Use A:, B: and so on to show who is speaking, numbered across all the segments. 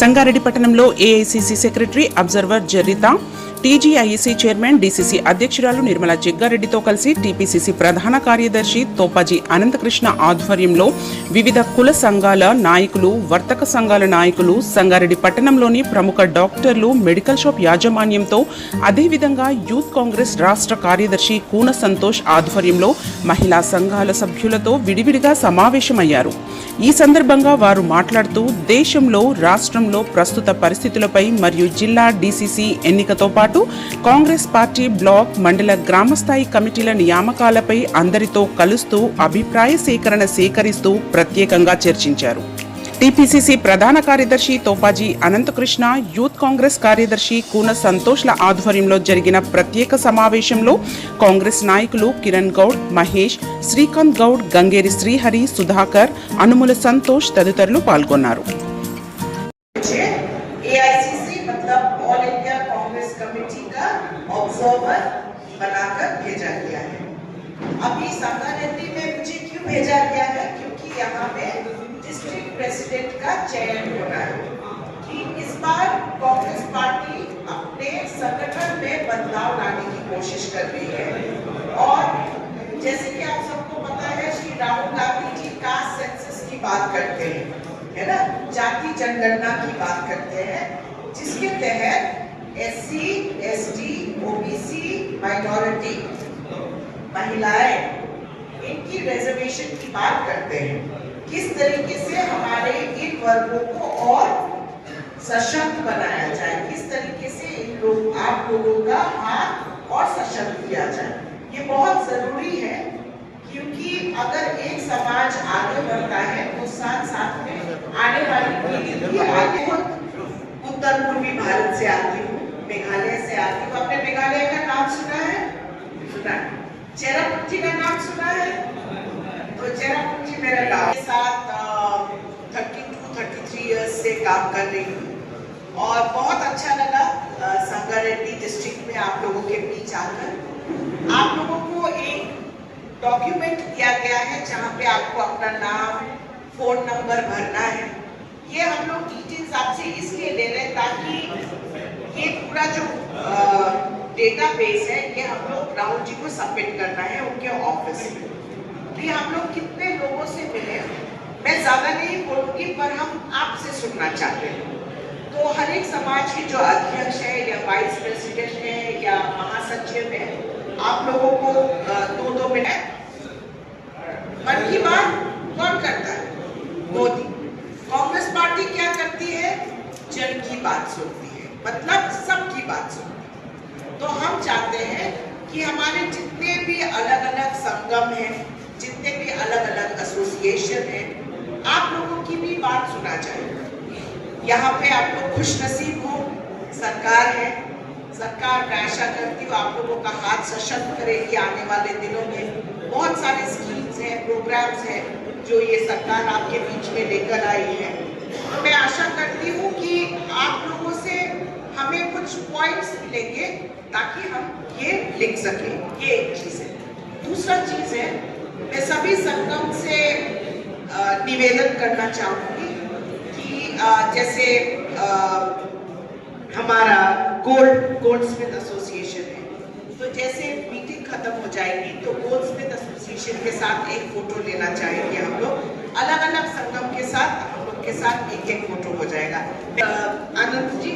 A: సంగారెడ్డి పట్టణంలో AICC secretary observer Jaritha TGIIC chairman DCC అధ్యక్షురాలు నిర్మలా జగ్గారెడ్డితో కలిసి టీపీసీసీ ప్రధాన కార్యదర్శి తోపాజీ అనంతకృష్ణ ఆధ్వర్యంలో వివిధ కుల సంఘాల నాయకులు వర్తక సంఘాల నాయకులు సంగారెడ్డి పట్టణంలోని ప్రముఖ డాక్టర్లు మెడికల్ షాప్ యాజమాన్యంతో అదేవిధంగా యూత్ కాంగ్రెస్ రాష్ట్ర కార్యదర్శి కూన సంతోష్ ఆధ్వర్యంలో మహిళా సంఘాల సభ్యులతో విడివిడిగా సమావేశమయ్యారు. ఈ సందర్భంగా వారు మాట్లాడుతూ దేశంలో రాష్ట్రంలో ప్రస్తుత పరిస్థితులపై మరియు జిల్లా డీసీసీ ఎన్నికతో పాటు కాంగ్రెస్ పార్టీ బ్లాక్ మండల గ్రామస్థాయి కమిటీల నియామకాలపై అందరితో కలుస్తూ అభిప్రాయ సేకరణ సేకరిస్తూ ప్రత్యేకంగా చర్చించారు. టీపీసీసీ ప్రధాన కార్యదర్శి తోపాజీ అనంతకృష్ణ యూత్ కాంగ్రెస్ కార్యదర్శి కూన సంతోష్ల ఆధ్వర్యంలో జరిగిన ప్రత్యేక సమావేశంలో కాంగ్రెస్ నాయకులు కిరణ్ గౌడ్ మహేష్ శ్రీకాంత్ గౌడ్ గంగేరి శ్రీహరి సుధాకర్ అనుముల సంతోష్ తదితరులు పాల్గొన్నారు.
B: प्रेसिडेंट का चयन होना है। कि इस बार कांग्रेस पार्टी अपने संगठन में बदलाव लाने की कोशिश कर रही है। और जैसे कि आप सबको पता है, श्री राहुल गांधी जी कास्ट सेंसस की बात करते हैं, है ना? जाति जनगणना की बात करते हैं, जिसके तहत S C S T OBC minority महिलाएँ, इनकी रिजर्वेशन की बात करते हैं। किस तरीके से हमारे इन वर्गों को और सशक्त बनाया जाए? किस तरीके से इन लोग, आप लोगों का हाथ और सशक्त किया जाए? ये बहुत ज़रूरी है, क्योंकि अगर एक समाज आगे बढ़ता है तो साथ साथ में आने वाली पीढ़ी भी आगे उत्तर पूर्वी भारत से आती हूँ, मेघालय से आती हूँ। आपने मेघालय का नाम सुना है? सुना है। चेरापुंजी का नाम सुना है? तो चेरापुंजी मेरा के साथ thirty two thirty three years से काम कर रही हूँ। और बहुत अच्छा लगा संगारेड्डी डिस्ट्रिक्ट में आप लोगों के बीच आकर। आप लोगों को एक डॉक्यूमेंट दिया गया है, जहाँ पे आपको अपना नाम फ़ोन नंबर भरना है। ये हम लोग डिटेल्स आपसे इसलिए ले रहे हैं ताकि ये पूरा जो डेटा बेस है, ये हम लोग राहुल जी को सबमिट करना है उनके ऑफ़िस में। ये हम लोग कितने लोगों से मिले, मैं ज़्यादा नहीं बोलूँगी, पर हम आपसे सुनना चाहते हैं। तो हर एक समाज के जो अध्यक्ष है, या वाइस प्रेसिडेंट है, या महासचिव है, आप लोगों को दो दो मिनट। मन की बात कौन करता है? मोदी। कांग्रेस पार्टी क्या करती है? जन की बात सुनती है। मतलब सबकी बात सुनती है। तो हम चाहते हैं कि हमारे जितने भी अलग अलग संगम हैं जितने भी अलग अलग एसोसिएशन हैं, आप लोगों की भी बात सुना चाहिए यहाँ पे आप लोग खुश नसीब हो, सरकार है, सरकार मैं आशा करती हूँ आप लोगों का हाथ सशक्त करेगी आने वाले दिनों में। बहुत सारे स्कीम्स हैं प्रोग्राम्स हैं, जो ये सरकार आपके बीच में लेकर आई है। तो मैं आशा करती हूँ कि आप लोगों से हमें कुछ पॉइंट्स मिलेंगे, ताकि हम ये लिख सकें, ये एक चीज़ है। दूसरा चीज़ है मैं सभी संगम से निवेदन करना चाहूँगी कि जैसे हमारा गोल्ड गोल्ड स्मिथ एसोसिएशन है तो जैसे मीटिंग खत्म हो जाएगी तो गोल्ड स्मिथ एसोसिएशन के साथ एक फ़ोटो लेना चाहेंगे हम लोग। अलग अलग संगम के साथ, हम लोग के साथ एक एक फ़ोटो हो जाएगा। आनंद जी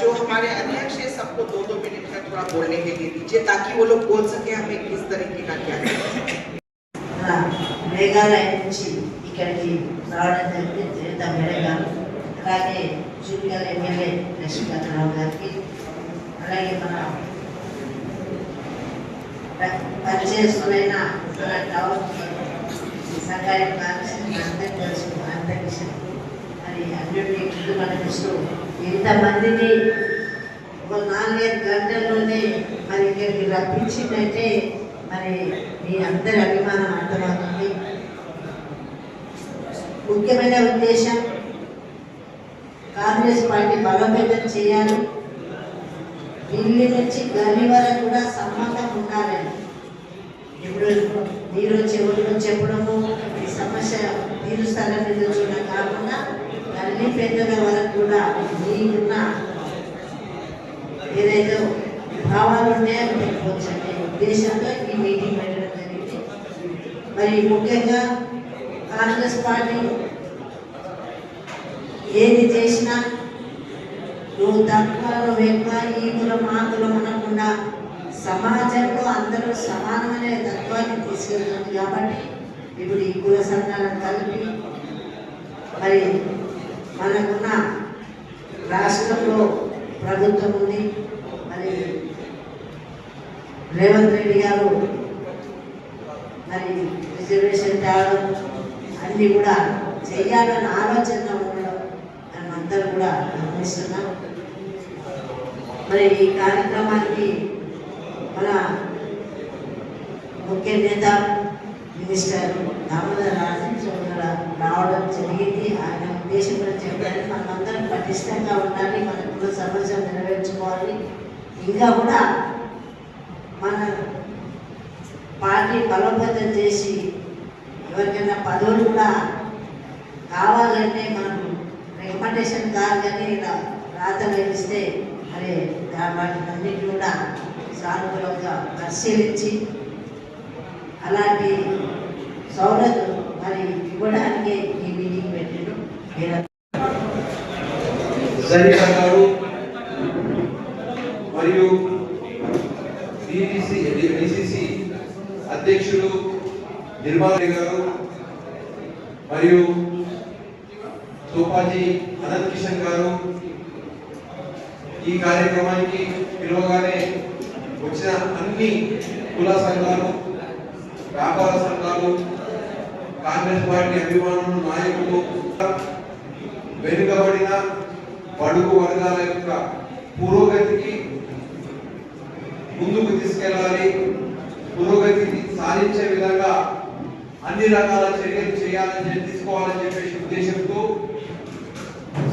B: जो हमारे अध्यक्ष है, सबको दो दो मिनट का थोड़ा बोलने के लिए दीजिए, ताकि वो लोग बोल सके हमें किस तरीके का क्या है
C: మేఘాలయ నుంచి ఇక్కడికి రావడం జరిగింది జీవిత మేడం గారు అలాగే జూనియర్ ఎమ్మెల్యే లక్ష్మీకాంతరావు గారికి అలాగే మన ప- పరిచయస్తులైన మన టవర్ సంగారెడ్డి కాంగ్రెస్ అందరికీ తెలుసు అందరికీ మరి అన్నింటినీ మనకిస్తూ నడిపిస్తూ ఇంతమందిని ఒక నాలుగైదు గంటల్లోనే మరి ఇక్కడికి రప్పించిందంటే మరి మీ అందరి అభిమానం అర్థమవుతుంది. ముఖ్యమైన ఉద్దేశం కాంగ్రెస్ పార్టీ బలోపేతం చేయాలి. ఢిల్లీ నుంచి గల్లీ వరకు కూడా సంబంధం ఉండాలని ఇప్పుడు మీరు చెవులు చెప్పడము ఈ సమస్య తీరుస్తారని చూడడం కాకుండా గల్లీ పెద్దల వరకు కూడా మీకున్న ఏదైతే భావాలు ఉన్నాయో పెట్టుకోవచ్చు ఉద్దేశంతో ఈ మీటింగ్ పెట్టడం జరిగింది. మరి ముఖ్యంగా కాంగ్రెస్ పార్టీ ఏది చేసినా నువ్వు తక్కువ నువ్వు ఎక్కువ ఈ కులం ఆ కులం అనకుండా సమాజంలో అందరూ సమానమనే తత్వాన్ని తీసుకెళ్తుంది కాబట్టి ఇప్పుడు ఈ కుల సంఘాలను కలిపి మరి మనకున్న రాష్ట్రంలో ప్రభుత్వం ఉంది. రేవంత్ రెడ్డి గారు మరి రిజర్వేషన్ తేవడం అన్నీ కూడా చెయ్యాలన్న ఆలోచన ఉండడం మనం అందరూ కూడా గమనిస్తున్నాం. మరి ఈ కార్యక్రమానికి మన ముఖ్య నేత మినిస్టర్ దామోదర్ రాజేంద్ర రావడం జరిగింది. ఆయన ఉద్దేశం కూడా చెప్పారు. మనమందరం పటిష్టంగా ఉండాలి. మన కుల సమస్య నెరవేర్చుకోవాలి. ఇంకా కూడా మన పార్టీ బలోపేతం చేసి ఎవరికైనా పదవులు కూడా కావాలంటే మనం రికమెండేషన్ కాదు కానీ ఇలా రాత వేపిస్తే మరి దాని వాటిని కూడా సానుకూలంగా పరిశీలించి అలాంటి సౌలత్ మరి ఇవ్వడానికి ఈ మీటింగ్ పెట్టారు మీరు
D: సరిత గారు మరియు డిడిసి డిసిసి అధ్యక్షులు నిర్మల్ గారు మరియు తోపాజీ అనంత్ కిషన్ గారు ఈ కార్యక్రమానికి పిలువగానే వచ్చిన అన్ని కుల సంఘాలు వ్యాపార సంఘాలు కాంగ్రెస్ పార్టీ అభిమానులు నాయకులు వెనుకబడిన బడుగు వర్గాల యొక్క పురోగతికి ముందుకు తీసుకెళ్ళాలి పురోగతిని సాధించే విధంగా అన్ని రకాల చర్యలు చేయాలని తీసుకోవాలని చెప్పేసి ఉద్దేశంతో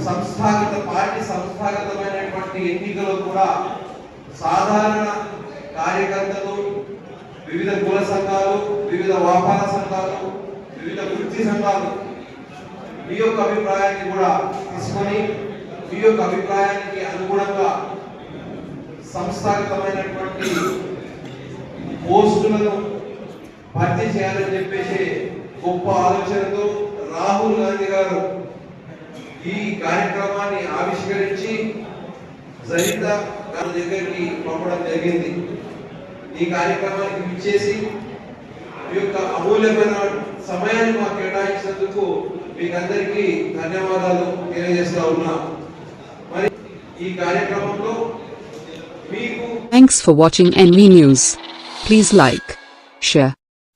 D: సంస్థాగత పార్టీ సంస్థాగతమైనటువంటి ఎన్నికలో కూడా సాధారణ కార్యకర్తలు వివిధ కుల సంఘాలు వివిధ వ్యాపార సంఘాలు వివిధ వృత్తి సంఘాలు మీ యొక్క అభిప్రాయాన్ని కూడా తీసుకొని మీ యొక్క అభిప్రాయానికి అనుగుణంగా సంస్థాగతమైనటువంటి పోస్టులను భర్తీ చేయాలని చెప్పేసి గొప్ప ఆలోచనతో రాహుల్ గాంధీ గారు ఈ కార్యక్రమాన్ని ఆవిష్కరించి సరిత గారి దగ్గరికి పంపడం జరిగింది. ఈ కార్యక్రమానికి ఇచ్చేసి మీ యొక్క అమూల్యమైన సమయాన్ని మాకు కేటాయించినందుకు మీకందరికీ ధన్యవాదాలు తెలియజేస్తా ఉన్నా. మరి ఈ కార్యక్రమంలో మీకు
E: thanks for watching NV news please like share